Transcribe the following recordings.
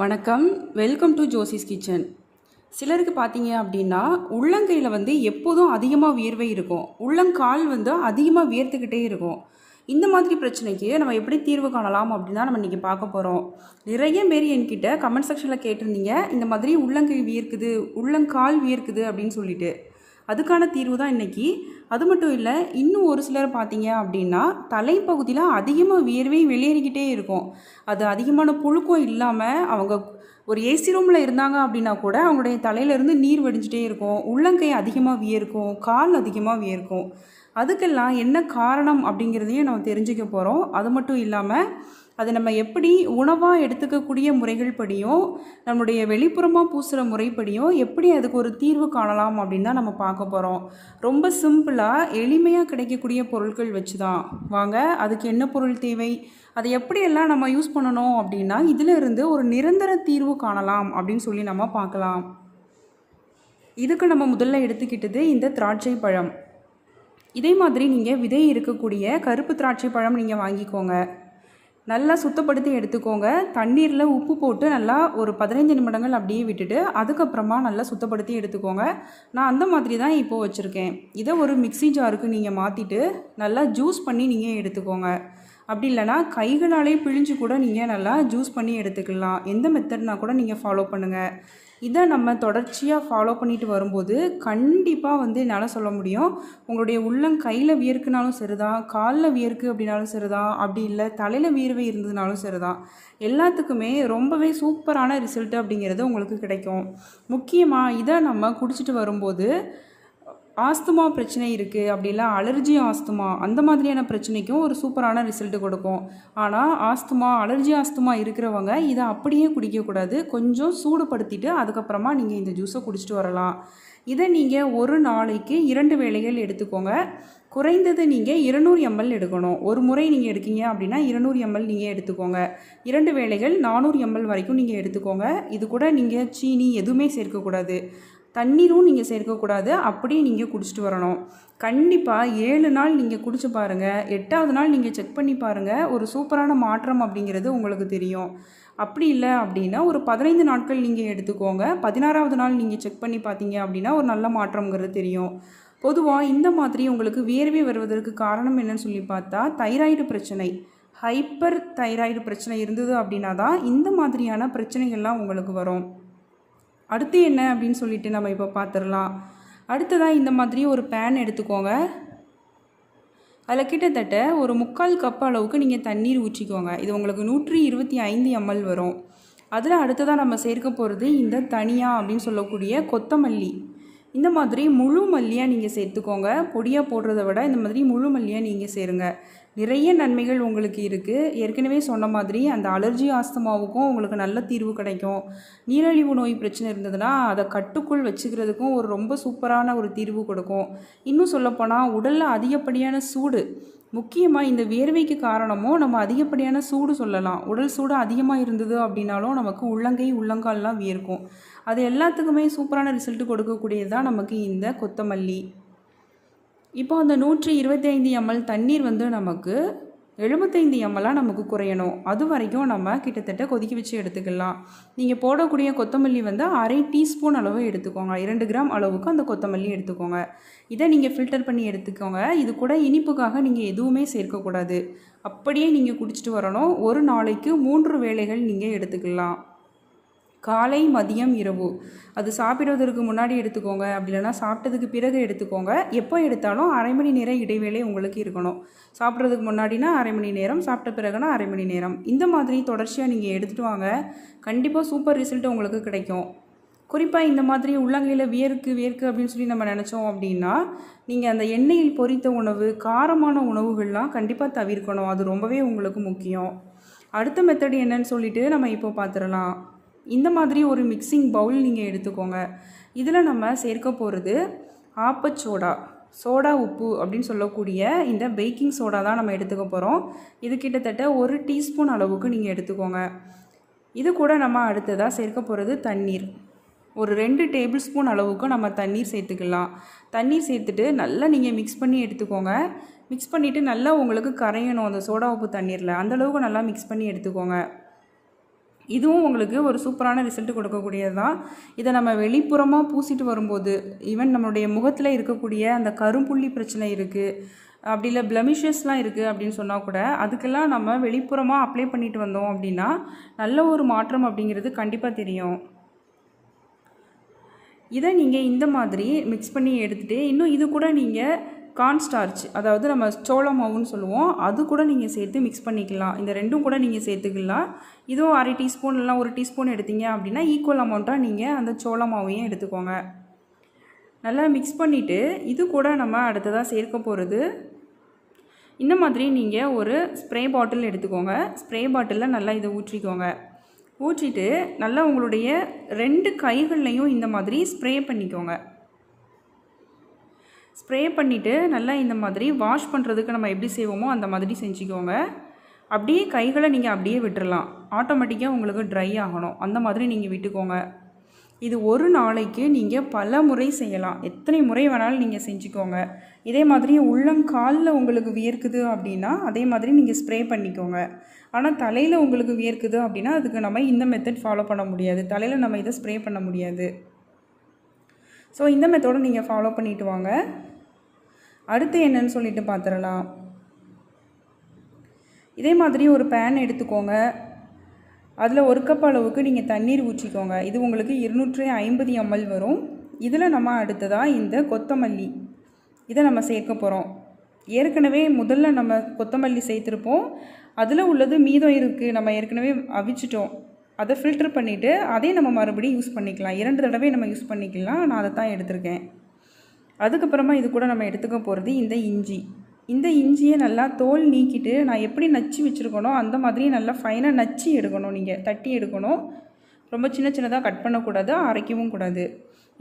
வணக்கம். Welcome to Josie's kitchen சிலருக்கு பார்த்தீங்க அப்படின்னா உள்ளங்கையில் வந்து எப்போதும் அதிகமாக வியர்வை இருக்கும். உள்ளங்கால் வந்து அதிகமாக வியர்த்துக்கிட்டே இருக்கும். இந்த மாதிரி பிரச்சனைக்கு நம்ம எப்படி தீர்வு காணலாம் அப்படின்னு தான் நம்ம இன்றைக்கி பார்க்க போகிறோம் நிறைய பேர் என்கிட்ட கமெண்ட் செக்ஷனில் கேட்டிருந்தீங்க இந்த மாதிரி உள்ளங்கை வியர்க்குது உள்ளங்கால் வியர்க்குது அப்படின்னு சொல்லிட்டு. அதுக்கான தீர்வு தான் இன்றைக்கி அது மட்டும் இல்லை இன்னும் ஒரு சிலர் பார்த்தீங்க அப்படின்னா தலைப்பகுதியில் அதிகமாக வியர்வை வெளியேறிக்கிட்டே இருக்கும். அது அதிகமான புழுக்கம் இல்லாமல் அவங்க ஒரு ஏசி ரூமில் இருந்தாங்க அப்படின்னா கூட அவங்களுடைய தலையிலேருந்து நீர் வடிஞ்சிட்டே இருக்கும். உள்ளங்கை அதிகமாக வியர்க்கும் கால் அதிகமாக வியர்க்கும். அதுக்கெல்லாம் என்ன காரணம் அப்படிங்கிறதையும் நம்ம தெரிஞ்சுக்க போகிறோம் அது மட்டும் இல்லாமல் அதை நம்ம எப்படி உணவாக எடுத்துக்கக்கூடிய முறைகள் படியும் நம்மளுடைய வெளிப்புறமாக பூசுகிற முறைப்படியும் எப்படி அதுக்கு ஒரு தீர்வு காணலாம் அப்படின்னு தான் நம்ம பார்க்க போகிறோம் ரொம்ப சிம்பிளாக எளிமையாக கிடைக்கக்கூடிய பொருட்கள் வச்சு தான் வாங்க அதுக்கு என்ன பொருள் தேவை? அதை எப்படியெல்லாம் நம்ம யூஸ் பண்ணணும் அப்படின்னா இதில் இருந்து ஒரு நிரந்தர தீர்வு காணலாம் அப்படின்னு சொல்லி நம்ம பார்க்கலாம். இதுக்கு நம்ம முதல்ல எடுத்துக்கிட்டது இந்த திராட்சை பழம் இதே மாதிரி நீங்கள் விதை இருக்கக்கூடிய கருப்பு திராட்சை பழம் நீங்கள் வாங்கிக்கோங்க. நல்லா சுத்தப்படுத்தி எடுத்துக்கோங்க. தண்ணீரில் உப்பு போட்டு நல்லா ஒரு பதினைஞ்சு நிமிடங்கள் அப்படியே விட்டுட்டு அதுக்கப்புறமா நல்லா சுத்தப்படுத்தி எடுத்துக்கோங்க. நான் அந்த மாதிரி தான் இப்போது வச்சுருக்கேன். இதை ஒரு மிக்ஸி ஜாருக்கு நீங்கள் மாற்றிட்டு நல்லா ஜூஸ் பண்ணி நீங்கள் எடுத்துக்கோங்க. அப்படி இல்லைனா கைகளாலே பிழிஞ்சு கூட நீங்கள் நல்லா ஜூஸ் பண்ணி எடுத்துக்கலாம். எந்த மெத்தட்னா கூட நீங்கள் ஃபாலோ பண்ணுங்கள் இதை நம்ம தொடர்ச்சியாக ஃபாலோ பண்ணிட்டு வரும்போது கண்டிப்பாக வந்து என்னால் சொல்ல முடியும். உங்களுடைய உள்ளம் கையில் வியர்க்குனாலும் சரிதான் காலில் வியர்க்கு அப்படின்னாலும் சரிதான் அப்படி இல்லை தலையில் வியர்வை இருந்ததுனாலும் சரிதான் எல்லாத்துக்குமே ரொம்பவே சூப்பரான ரிசல்ட் அப்படிங்கிறது உங்களுக்கு கிடைக்கும். முக்கியமாக இதை நம்ம குடிச்சிட்டு வரும்போது ஆஸ்துமா பிரச்சனை இருக்குது அப்படி அலர்ஜி ஆஸ்துமா அந்த மாதிரியான பிரச்சனைக்கும் ஒரு சூப்பரான ரிசல்ட் கொடுக்கும். ஆனால் ஆஸ்துமா அலர்ஜி ஆஸ்துமா இருக்கிறவங்க இதை அப்படியே குடிக்கக்கூடாது. கொஞ்சம் சூடுபடுத்திட்டு அதுக்கப்புறமா நீங்கள் இந்த ஜூஸை குடிச்சிட்டு வரலாம். இதை நீங்கள் ஒரு நாளைக்கு இரண்டு வேளைகள் எடுத்துக்கோங்க. குறைந்தது நீங்கள் இருநூறு எம்எல் எடுக்கணும். ஒரு முறை நீங்கள் எடுக்கீங்க அப்படின்னா இருநூறு எம்எல் நீங்கள் எடுத்துக்கோங்க. இரண்டு வேளைகள் நானூறு எம்எல் வரைக்கும் நீங்கள் எடுத்துக்கோங்க. இது கூட நீங்கள் சீனி எதுவுமே சேர்க்கக்கூடாது. தண்ணீரும் நீங்கள் சேர்க்கக்கூடாது அப்படியே நீங்கள் குடிச்சிட்டு வரணும். கண்டிப்பாக ஏழு நாள் நீங்கள் குடிச்சு பாருங்கள் எட்டாவது நாள் நீங்கள் செக் பண்ணி பாருங்கள் ஒரு சூப்பரான மாற்றம் அப்படிங்கிறது உங்களுக்கு தெரியும். அப்படி இல்லை அப்படின்னா ஒரு பதினைந்து நாட்கள் நீங்கள் எடுத்துக்கோங்க. பதினாறாவது நாள் நீங்கள் செக் பண்ணி பார்த்தீங்க அப்படின்னா ஒரு நல்ல மாற்றம்ங்கிறது தெரியும். பொதுவாக இந்த மாதிரி உங்களுக்கு வியர்வை வருவதற்கு காரணம் என்னன்னு சொல்லி பார்த்தா தைராய்டு பிரச்சனை. ஹைப்பர் தைராய்டு பிரச்சனை இருந்தது அப்படின்னா தான் இந்த மாதிரியான பிரச்சனைகள்லாம் உங்களுக்கு வரும். அடுத்து என்ன அப்படின்னு சொல்லிட்டு நம்ம இப்போ பார்த்துடலாம். அடுத்ததாக இந்த மாதிரி ஒரு பேன் எடுத்துக்கோங்க. அதில் கிட்டத்தட்ட ஒரு முக்கால் கப் அளவுக்கு நீங்கள் தண்ணீர் ஊற்றிக்கோங்க. இது உங்களுக்கு நூற்றி இருபத்தி ஐந்து எம்எல் வரும். அதில் அடுத்ததாக நம்ம சேர்க்க போகிறது இந்த தனியா அப்படின்னு சொல்லக்கூடிய கொத்தமல்லி. இந்த மாதிரி முழு மல்லியாக நீங்கள் சேர்த்துக்கோங்க. பொடியாக போடுறத விட இந்த மாதிரி முழு மல்லியாக நீங்கள் சேருங்க. நிறைய நன்மைகள் உங்களுக்கு இருக்குது ஏற்கனவே சொன்ன மாதிரி அந்த அலர்ஜி ஆஸ்தமாவுக்கும் உங்களுக்கு நல்ல தீர்வு கிடைக்கும். நீரிழிவு நோய் பிரச்சனை இருந்ததுன்னா அதை கட்டுக்குள் வச்சுக்கிறதுக்கும் ஒரு ரொம்ப சூப்பரான ஒரு தீர்வு கொடுக்கும். இன்னும் சொல்லப்போனால் உடலில் அதிகப்படியான சூடு. முக்கியமாக இந்த வேர்வைக்கு காரணமும் நம்ம அதிகப்படியான சூடு சொல்லலாம். உடல் சூடு அதிகமாக இருந்தது அப்படின்னாலும் நமக்கு உள்ளங்கை உள்ளங்கால்லாம் வியர்க்கும். அது எல்லாத்துக்குமே சூப்பரான ரிசல்ட் கொடுக்கக்கூடியது தான் நமக்கு இந்த கொத்தமல்லி. இப்போ அந்த நூற்றி இருபத்தி ஐந்து எம்எல் தண்ணீர் வந்து நமக்கு எழுபத்தைந்து எம்எல்லாம் நமக்கு குறையணும். அது வரைக்கும் நம்ம கிட்டத்தட்ட கொதிக்க வச்சு எடுத்துக்கலாம். நீங்கள் போடக்கூடிய கொத்தமல்லி வந்து அரை டீஸ்பூன் அளவு எடுத்துக்கோங்க. இரண்டு கிராம் அளவுக்கு அந்த கொத்தமல்லி எடுத்துக்கோங்க. இதை நீங்கள் ஃபில்டர் பண்ணி எடுத்துக்கோங்க. இது கூட இனிப்புக்காக நீங்கள் எதுவுமே சேர்க்கக்கூடாது. அப்படியே நீங்கள் குடிச்சிட்டு வரணும். ஒரு நாளைக்கு மூன்று வேளைகள் நீங்கள் எடுத்துக்கலாம். காலை மதியம் இரவு. அது சாப்பிடுவதற்கு முன்னாடி எடுத்துக்கோங்க. அப்படி இல்லைனா சாப்பிட்டதுக்கு பிறகு எடுத்துக்கோங்க. எப்போ எடுத்தாலும் அரை மணி நேரம் இடைவேளை உங்களுக்கு இருக்கணும். சாப்பிட்றதுக்கு முன்னாடினா அரை மணி நேரம் சாப்பிட்ட பிறகுனா அரை மணி நேரம். இந்த மாதிரி தொடர்ச்சியாக நீங்கள் எடுத்துகிட்டு வாங்க. கண்டிப்பாக சூப்பர் ரிசல்ட் உங்களுக்கு கிடைக்கும். குறிப்பாக இந்த மாதிரி உள்ளங்கையில் வியர்க்கு வியர்க்கு அப்படின்னு சொல்லி நம்ம நினச்சோம் அப்படின்னா நீங்கள் அந்த எண்ணெயில் பொரித்த உணவு காரமான உணவுகள்லாம் கண்டிப்பாக தவிர்க்கணும். அது ரொம்பவே உங்களுக்கு முக்கியம். அடுத்த மெத்தட் என்னன்னு சொல்லிட்டு நம்ம இப்போ பார்த்துடலாம். இந்த மாதிரி ஒரு மிக்சிங் பவுல் நீங்கள் எடுத்துக்கோங்க. இதில் நம்ம சேர்க்க போகிறது ஆப்பச்சோடா சோடா உப்பு அப்படின்னு சொல்லக்கூடிய இந்த பேக்கிங் சோடா தான் நம்ம எடுத்துக்க போகிறோம் இது கிட்டத்தட்ட ஒரு டீஸ்பூன் அளவுக்கு நீங்கள் எடுத்துக்கோங்க. இது கூட நம்ம அடுத்ததாக சேர்க்க போகிறது தண்ணீர். ஒரு ரெண்டு டேபிள் ஸ்பூன் அளவுக்கு நம்ம தண்ணீர் சேர்த்துக்கலாம். தண்ணீர் சேர்த்துட்டு நல்லா நீங்கள் மிக்ஸ் பண்ணி எடுத்துக்கோங்க. மிக்ஸ் பண்ணிவிட்டு நல்லா உங்களுக்கு கரையணும் அந்த சோடா உப்பு தண்ணீரில். அந்தளவுக்கு நல்லா மிக்ஸ் பண்ணி எடுத்துக்கோங்க. இதுவும் உங்களுக்கு ஒரு சூப்பரான ரிசல்ட் கொடுக்கக்கூடியது தான் இதை நம்ம வெளிப்புறமாக பூசிட்டு வரும்போது ஈவன் நம்மளுடைய முகத்தில் இருக்கக்கூடிய அந்த கரும்புள்ளி பிரச்சனை இருக்குது அப்படி இல்லை பிளமிஷஸ்லாம் இருக்குது அப்படின்னு சொன்னால் கூட அதுக்கெல்லாம் நம்ம வெளிப்புறமாக அப்ளை பண்ணிட்டு வந்தோம் அப்படின்னா நல்ல ஒரு மாற்றம் அப்படிங்கிறது கண்டிப்பாக தெரியும். இதை நீங்கள் இந்த மாதிரி மிக்ஸ் பண்ணி எடுத்துகிட்டு இன்னும் இது கூட நீங்கள் கார்ன்ஸ்டார்ச் அதாவது நம்ம சோள மாவுன்னு சொல்லுவோம் அது கூட நீங்கள் சேர்த்து மிக்ஸ் பண்ணிக்கலாம். இந்த ரெண்டும் கூட நீங்கள் சேர்த்துக்கலாம். இதுவும் அரை டீஸ்பூன் இல்லைனா ஒரு டீஸ்பூன் எடுத்தீங்க அப்படின்னா ஈக்குவல் அமௌண்ட்டாக நீங்கள் அந்த சோள மாவையும் எடுத்துக்கோங்க. நல்லா மிக்ஸ் பண்ணிவிட்டு இது கூட நம்ம அடுத்ததாக சேர்க்க போகிறது இந்த மாதிரி நீங்கள் ஒரு ஸ்ப்ரே பாட்டில் எடுத்துக்கோங்க. ஸ்ப்ரே பாட்டிலில் நல்லா இதை ஊற்றிக்கோங்க. ஊற்றிட்டு நல்லா உங்களுடைய ரெண்டு கைகள்லையும் இந்த மாதிரி ஸ்ப்ரே பண்ணிக்கோங்க. ஸ்ப்ரே பண்ணிவிட்டு நல்லா இந்த மாதிரி வாஷ் பண்ணுறதுக்கு நம்ம எப்படி செய்வோமோ அந்த மாதிரி செஞ்சுக்கோங்க. அப்படியே கைகளை நீங்கள் அப்படியே விட்டுறலாம். ஆட்டோமேட்டிக்காக உங்களுக்கு ட்ரை ஆகணும். அந்த மாதிரி நீங்கள் விட்டுக்கோங்க. இது ஒரு நாளைக்கு நீங்கள் பல முறை செய்யலாம். எத்தனை முறை வேணாலும் நீங்கள் செஞ்சுக்கோங்க. இதே மாதிரி உள்ளங்காலில் உங்களுக்கு வியர்க்குது அப்படின்னா அதே மாதிரி நீங்கள் ஸ்ப்ரே பண்ணிக்கோங்க. ஆனால் தலையில் உங்களுக்கு வியர்க்குது அப்படின்னா அதுக்கு நம்ம இந்த மெத்தட் ஃபாலோ பண்ண முடியாது. தலையில் நம்ம இதை ஸ்ப்ரே பண்ண முடியாது. ஸோ இந்த மெத்தடை நீங்கள் ஃபாலோ பண்ணிட்டு வாங்க. அடுத்து என்னன்னு சொல்லிட்டு பார்த்துடலாம் இதே மாதிரி ஒரு பேன் எடுத்துக்கோங்க. அதில் ஒரு கப் அளவுக்கு நீங்கள் தண்ணீர் ஊற்றிக்கோங்க. இது உங்களுக்கு இருநூற்றி ஐம்பது எம்எல் வரும். இதில் நம்ம அடுத்ததாக இந்த கொத்தமல்லி. இதை நம்ம சேர்க்க போகிறோம் ஏற்கனவே முதல்ல நம்ம கொத்தமல்லி சேர்த்துருப்போம். அதில் உள்ளது மீதம் இருக்குது நம்ம ஏற்கனவே அவிச்சிட்டோம். அதை ஃபில்டர் பண்ணிவிட்டு அதே நம்ம மறுபடியும் யூஸ் பண்ணிக்கலாம். இரண்டு தடவை நம்ம யூஸ் பண்ணிக்கலாம். நான் அதை தான் எடுத்திருக்கேன். அதுக்கப்புறமா இது கூட நம்ம எடுத்துக்க போகிறது இந்த இஞ்சி. இந்த இஞ்சியை நல்லா தோல் நீக்கிட்டு நான் எப்படி நச்சு வச்சுருக்கணும் அந்த மாதிரி நல்லா ஃபைனாக நச்சு எடுக்கணும் நீங்கள் தட்டி எடுக்கணும். ரொம்ப சின்ன சின்னதாக கட் பண்ணக்கூடாது அரைக்கவும் கூடாது.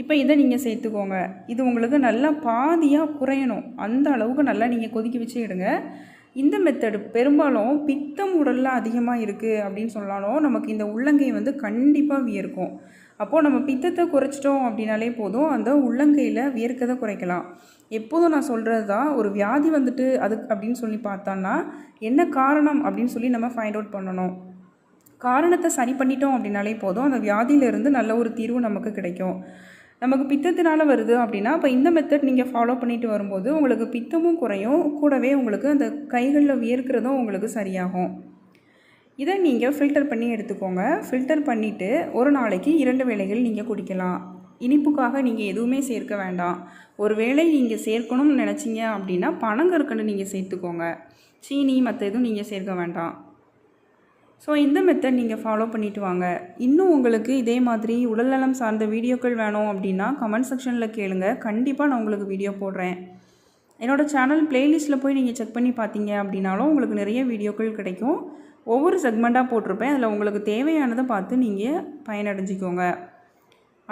இப்போ இதை நீங்கள் சேர்த்துக்கோங்க. இது உங்களுக்கு நல்லா பாதியாக குறையணும். அந்த அளவுக்கு நல்லா நீங்கள் கொதிக்க வச்சு எடுங்க. இந்த மெத்தடு பெரும்பாலும் பித்தம் உடலில் அதிகமாக இருக்குது அப்படின்னு சொன்னாலும் நமக்கு இந்த உள்ளங்கை வந்து கண்டிப்பாக வியர்க்கும். அப்போது நம்ம பித்தத்தை குறைச்சிட்டோம் அப்படின்னாலே போதும் அந்த உள்ளங்கையில் வியர்க்கதை குறைக்கலாம். எப்போதும் நான் சொல்கிறது தான் ஒரு வியாதி வந்துட்டு அதுக்கு அப்படின்னு சொல்லி பார்த்தோன்னா என்ன காரணம் அப்படின்னு சொல்லி நம்ம ஃபைண்ட் அவுட் பண்ணணும். காரணத்தை சரி பண்ணிட்டோம் அப்படின்னாலே போதும் அந்த வியாதியிலேருந்து நல்ல ஒரு தீர்வு நமக்கு கிடைக்கும். நமக்கு பித்தத்தினால் வருது அப்படின்னா இப்போ இந்த மெத்தட் நீங்கள் ஃபாலோ பண்ணிட்டு வரும்போது உங்களுக்கு பித்தமும் குறையும். கூடவே உங்களுக்கு அந்த கைகளில் வியர்க்கிறதும் உங்களுக்கு சரியாகும். இதை நீங்கள் ஃபில்டர் பண்ணி எடுத்துக்கோங்க. ஃபில்டர் பண்ணிவிட்டு ஒரு நாளைக்கு இரண்டு வேளைகள் நீங்கள் குடிக்கலாம். இனிப்புக்காக நீங்கள் எதுவுமே சேர்க்க வேண்டாம். ஒரு வேளை நீங்கள் சேர்க்கணும்னு நினச்சிங்க அப்படின்னா பனங்கற்கண்டு நீங்கள் சேர்த்துக்கோங்க. சீனி மற்ற எதுவும் நீங்கள் சேர்க்க வேண்டாம். ஸோ இந்த மெத்தட் நீங்கள் ஃபாலோ பண்ணிட்டு வாங்க. இன்னும் உங்களுக்கு இதே மாதிரி உடல்நலம் சார்ந்த வீடியோக்கள் வேணும் அப்படின்னா கமெண்ட் செக்ஷனில் கேளுங்க. கண்டிப்பாக நான் உங்களுக்கு வீடியோ போடுறேன். என்னோடய சேனல் பிளேலிஸ்ட்டில் போய் நீங்கள் செக் பண்ணி பார்த்தீங்க அப்படின்னாலும் உங்களுக்கு நிறைய வீடியோக்கள் கிடைக்கும். ஒவ்வொரு செக்மெண்ட்டாக போட்டிருப்பேன். அதில் உங்களுக்கு தேவையானதை பார்த்து நீங்கள் பயனடைஞ்சிக்கோங்க.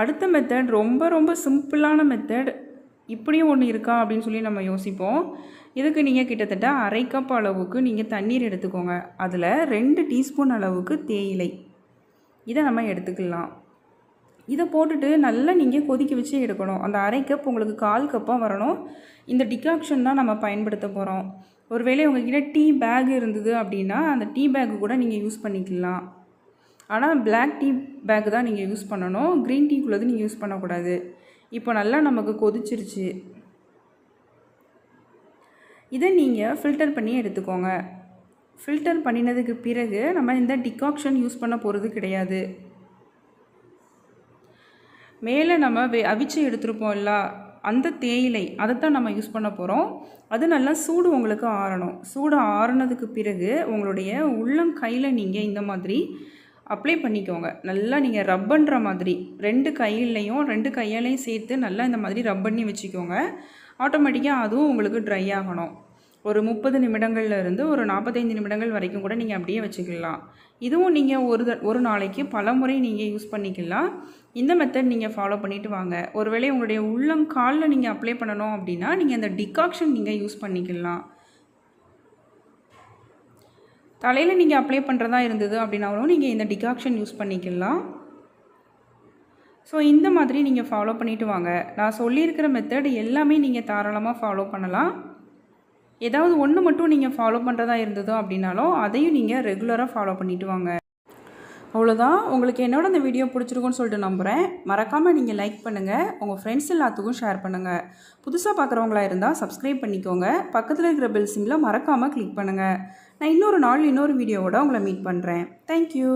அடுத்த மெத்தட் ரொம்ப ரொம்ப சிம்பிளான மெத்தட் இப்படியும் ஒன்று இருக்கா அப்படின்னு சொல்லி நம்ம யோசிப்போம். இதுக்கு நீங்கள் கிட்டத்தட்ட அரை கப் அளவுக்கு நீங்கள் தண்ணீர் எடுத்துக்கோங்க. அதில் ரெண்டு டீஸ்பூன் அளவுக்கு தேயிலை. இதை நம்ம எடுத்துக்கலாம். இதை போட்டுட்டு நல்லா நீங்கள் கொதிக்க வச்சு எடுக்கணும். அந்த அரை கப் உங்களுக்கு கால் கப்பாக வரணும். இந்த டிகாக்ஷன் தான் நம்ம பயன்படுத்த போகிறோம் ஒருவேளை உங்ககிட்ட டீ பேக் இருந்தது அப்படின்னா அந்த டீ பேக்கு கூட நீங்கள் யூஸ் பண்ணிக்கலாம். ஆனால் பிளாக் டீ பேக் தான் நீங்கள் யூஸ் பண்ணணும். க்ரீன் டீக்குள்ளது நீங்கள் யூஸ் பண்ணக்கூடாது. இப்போ நல்லா நமக்கு கொதிச்சிருச்சு. இதை நீங்கள் ஃபில்டர் பண்ணி எடுத்துக்கோங்க. ஃபில்டர் பண்ணினதுக்கு பிறகு நம்ம இந்த டிகாக்ஷன் யூஸ் பண்ண போகிறது கிடையாது. மேலே நம்ம வே அவிச்சு எடுத்துருப்போம்ல அந்த தேயிலை அதை தான் நம்ம யூஸ் பண்ண போகிறோம் அது நல்லா சூடு உங்களுக்கு ஆறணும். சூடு ஆறுனதுக்கு பிறகு உங்களுடைய உள்ளங்கையில் நீங்கள் இந்த மாதிரி அப்ளை பண்ணிக்கோங்க. நல்லா நீங்கள் ரப் பண்ணுற மாதிரி ரெண்டு கையிலையும் ரெண்டு கையாலையும் சேர்த்து நல்லா இந்த மாதிரி ரப் பண்ணி வச்சுக்கோங்க. ஆட்டோமேட்டிக்காக அதுவும் உங்களுக்கு ட்ரை ஆகணும். ஒரு முப்பது நிமிடங்கள்லேருந்து ஒரு நாற்பத்தைந்து நிமிடங்கள் வரைக்கும் கூட நீங்கள் அப்படியே வச்சுக்கலாம். இதுவும் நீங்கள் ஒரு த ஒரு நாளைக்கு பல முறை நீங்கள் யூஸ் பண்ணிக்கலாம். இந்த மெத்தட் நீங்கள் ஃபாலோ பண்ணிட்டு வாங்க. ஒருவேளை உங்களுடைய உள்ளங்காலில் நீங்கள் அப்ளை பண்ணணும் அப்படின்னா நீங்கள் அந்த டிகாக்ஷன் நீங்கள் யூஸ் பண்ணிக்கலாம். தலையில் நீங்கள் அப்ளை பண்ணுறதா இருந்தது அப்படின்னாலும் நீங்கள் இந்த டிகாக்ஷன் யூஸ் பண்ணிக்கலாம். ஸோ இந்த மாதிரி நீங்கள் ஃபாலோ பண்ணிவிட்டு வாங்க. நான் சொல்லியிருக்கிற மெத்தட் எல்லாமே நீங்கள் தாராளமாக ஃபாலோ பண்ணலாம். ஏதாவது ஒன்று மட்டும் நீங்கள் ஃபாலோ பண்ணுறதா இருந்ததோ அப்படின்னாலும் அதையும் நீங்கள் ரெகுலராக ஃபாலோ பண்ணிவிட்டு வாங்க. அவ்வளோதான் உங்களுக்கு என்னோட இந்த வீடியோ பிடிச்சிருக்குன்னு சொல்லிட்டு நம்புகிறேன் மறக்காமல் நீங்கள் லைக் பண்ணுங்கள் உங்கள் ஃப்ரெண்ட்ஸ் எல்லாத்துக்கும் ஷேர் பண்ணுங்கள் புதுசாக பார்க்குறவங்களா இருந்தால் சப்ஸ்கிரைப் பண்ணிக்கோங்க. பக்கத்தில் இருக்கிற பெல் சிம்மில் மறக்காமல் கிளிக் பண்ணுங்கள் நான் இன்னொரு நாள் இன்னொரு வீடியோவோட உங்களை மீட் பண்ணுறேன் தேங்க்யூ